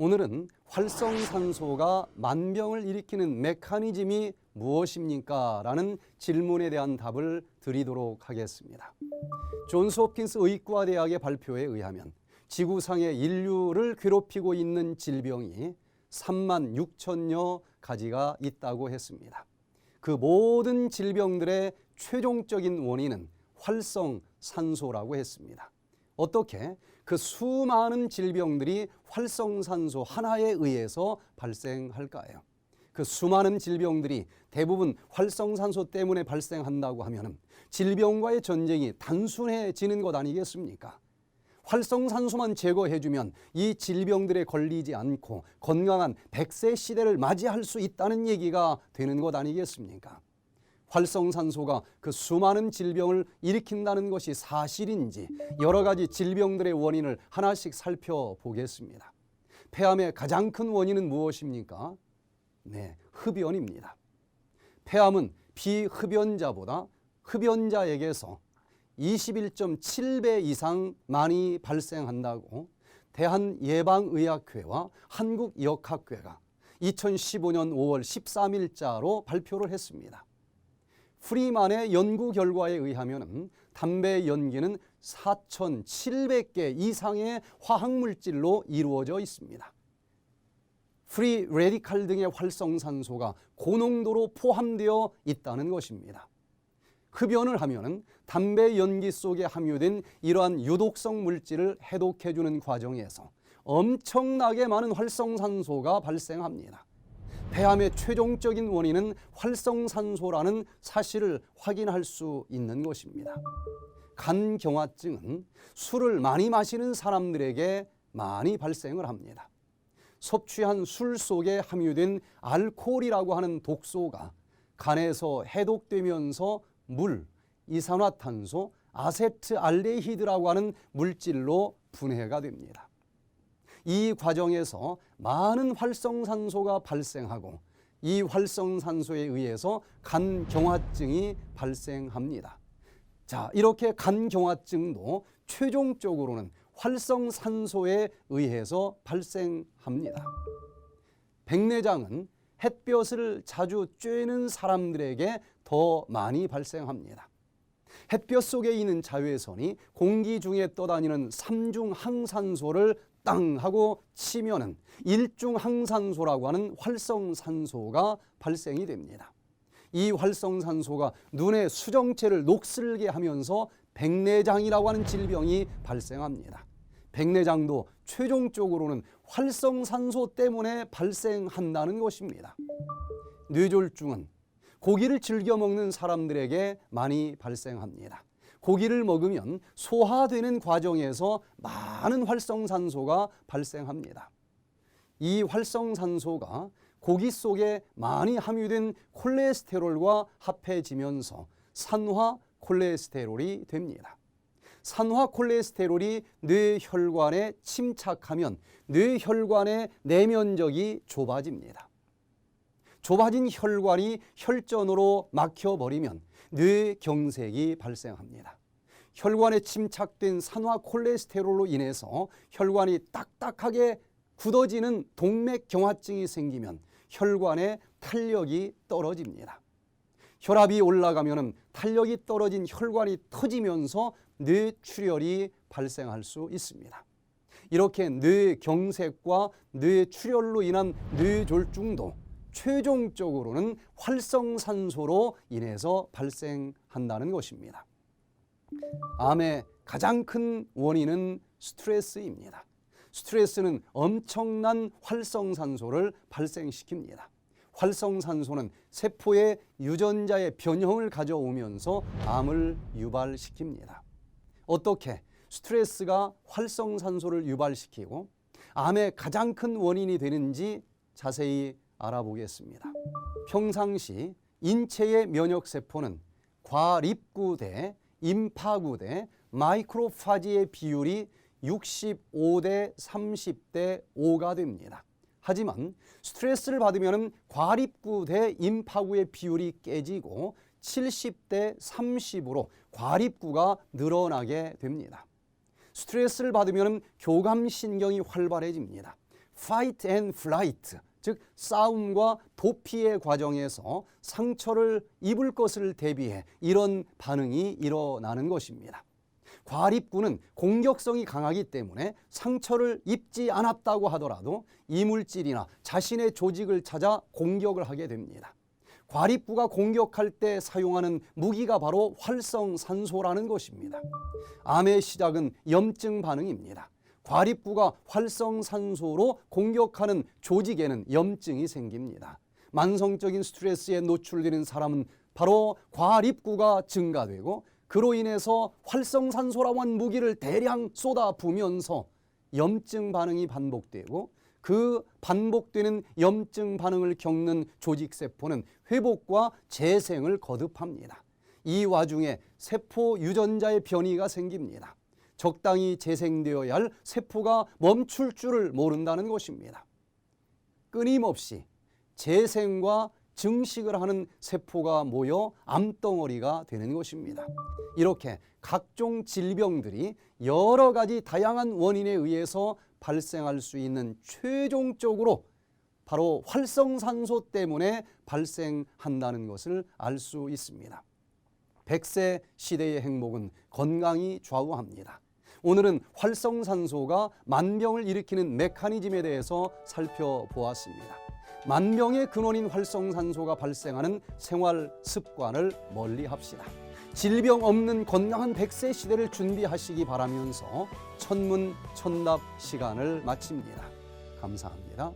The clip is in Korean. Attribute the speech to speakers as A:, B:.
A: 오늘은 활성산소가 만병을 일으키는 메커니즘이 무엇입니까? 라는 질문에 대한 답을 드리도록 하겠습니다. 존스 홉킨스 의과대학의 발표에 의하면 지구상의 인류를 괴롭히고 있는 질병이 3만 6천여 가지가 있다고 했습니다. 그 모든 질병들의 최종적인 원인은 활성산소라고 했습니다. 어떻게 그 수많은 질병들이 활성산소 하나에 의해서 발생할까요? 그 수많은 질병들이 대부분 활성산소 때문에 발생한다고 하면 질병과의 전쟁이 단순해지는 것 아니겠습니까? 활성산소만 제거해주면 이 질병들에 걸리지 않고 건강한 100세 시대를 맞이할 수 있다는 얘기가 되는 것 아니겠습니까? 활성산소가 그 수많은 질병을 일으킨다는 것이 사실인지 여러 가지 질병들의 원인을 하나씩 살펴보겠습니다. 폐암의 가장 큰 원인은 무엇입니까? 네, 흡연입니다. 폐암은 비흡연자보다 흡연자에게서 21.7배 이상 많이 발생한다고 대한예방의학회와 한국역학회가 2015년 5월 13일자로 발표를 했습니다. 프리만의 연구 결과에 의하면 담배 연기는 4,700개 이상의 화학물질로 이루어져 있습니다. 프리 레디칼 등의 활성산소가 고농도로 포함되어 있다는 것입니다. 흡연을 하면 담배 연기 속에 함유된 이러한 유독성 물질을 해독해주는 과정에서 엄청나게 많은 활성산소가 발생합니다. 폐암의 최종적인 원인은 활성산소라는 사실을 확인할 수 있는 것입니다. 간경화증은 술을 많이 마시는 사람들에게 많이 발생을 합니다. 섭취한 술 속에 함유된 알코올이라고 하는 독소가 간에서 해독되면서 물, 이산화탄소, 아세트알데히드라고 하는 물질로 분해가 됩니다. 이 과정에서 많은 활성산소가 발생하고 이 활성산소에 의해서 간경화증이 발생합니다. 자, 이렇게 간경화증도 최종적으로는 활성산소에 의해서 발생합니다. 백내장은 햇볕을 자주 쬐는 사람들에게 더 많이 발생합니다. 햇볕 속에 있는 자외선이 공기 중에 떠다니는 삼중 항산소를 땅 하고 치면은 일중 항산소라고 하는 활성산소가 발생이 됩니다. 이 활성산소가 눈의 수정체를 녹슬게 하면서 백내장이라고 하는 질병이 발생합니다. 백내장도 최종적으로는 활성산소 때문에 발생한다는 것입니다. 뇌졸중은 고기를 즐겨 먹는 사람들에게 많이 발생합니다. 고기를 먹으면 소화되는 과정에서 많은 활성산소가 발생합니다. 이 활성산소가 고기 속에 많이 함유된 콜레스테롤과 합해지면서 산화 콜레스테롤이 됩니다. 산화 콜레스테롤이 뇌혈관에 침착하면 뇌혈관의 내면적이 좁아집니다. 좁아진 혈관이 혈전으로 막혀버리면 뇌경색이 발생합니다. 혈관에 침착된 산화 콜레스테롤로 인해서 혈관이 딱딱하게 굳어지는 동맥 경화증이 생기면 혈관의 탄력이 떨어집니다. 혈압이 올라가면 탄력이 떨어진 혈관이 터지면서 뇌출혈이 발생할 수 있습니다. 이렇게 뇌경색과 뇌출혈로 인한 뇌졸중도 최종적으로는 활성산소로 인해서 발생한다는 것입니다. 암의 가장 큰 원인은 스트레스입니다. 스트레스는 엄청난 활성산소를 발생시킵니다. 활성산소는 세포의 유전자의 변형을 가져오면서 암을 유발시킵니다. 어떻게 스트레스가 활성산소를 유발시키고 암의 가장 큰 원인이 되는지 자세히 알아보겠습니다. 평상시 인체의 면역세포는 과립구 대 임파구 대 마이크로파지의 비율이 65대 30대 5가 됩니다. 하지만 스트레스를 받으면 과립구 대 임파구의 비율이 깨지고 70대 30으로 과립구가 늘어나게 됩니다. 스트레스를 받으면 교감신경이 활발해집니다. fight and flight, 즉 싸움과 도피의 과정에서 상처를 입을 것을 대비해 이런 반응이 일어나는 것입니다. 과립구는 공격성이 강하기 때문에 상처를 입지 않았다고 하더라도 이물질이나 자신의 조직을 찾아 공격을 하게 됩니다. 과립구가 공격할 때 사용하는 무기가 바로 활성산소라는 것입니다. 암의 시작은 염증 반응입니다. 과립구가 활성산소로 공격하는 조직에는 염증이 생깁니다. 만성적인 스트레스에 노출되는 사람은 바로 과립구가 증가되고 그로 인해서 활성산소라고 한 무기를 대량 쏟아 부면서 염증 반응이 반복되고 그 반복되는 염증 반응을 겪는 조직세포는 회복과 재생을 거듭합니다. 이 와중에 세포 유전자의 변이가 생깁니다. 적당히 재생되어야 할 세포가 멈출 줄을 모른다는 것입니다. 끊임없이 재생과 증식을 하는 세포가 모여 암덩어리가 되는 것입니다. 이렇게 각종 질병들이 여러 가지 다양한 원인에 의해서 발생할 수 있는 최종적으로 바로 활성산소 때문에 발생한다는 것을 알 수 있습니다. 100세 시대의 행복은 건강이 좌우합니다. 오늘은 활성산소가 만병을 일으키는 메커니즘에 대해서 살펴보았습니다. 만병의 근원인 활성산소가 발생하는 생활 습관을 멀리 합시다. 질병 없는 건강한 100세 시대를 준비하시기 바라면서 천문 천답 시간을 마칩니다. 감사합니다.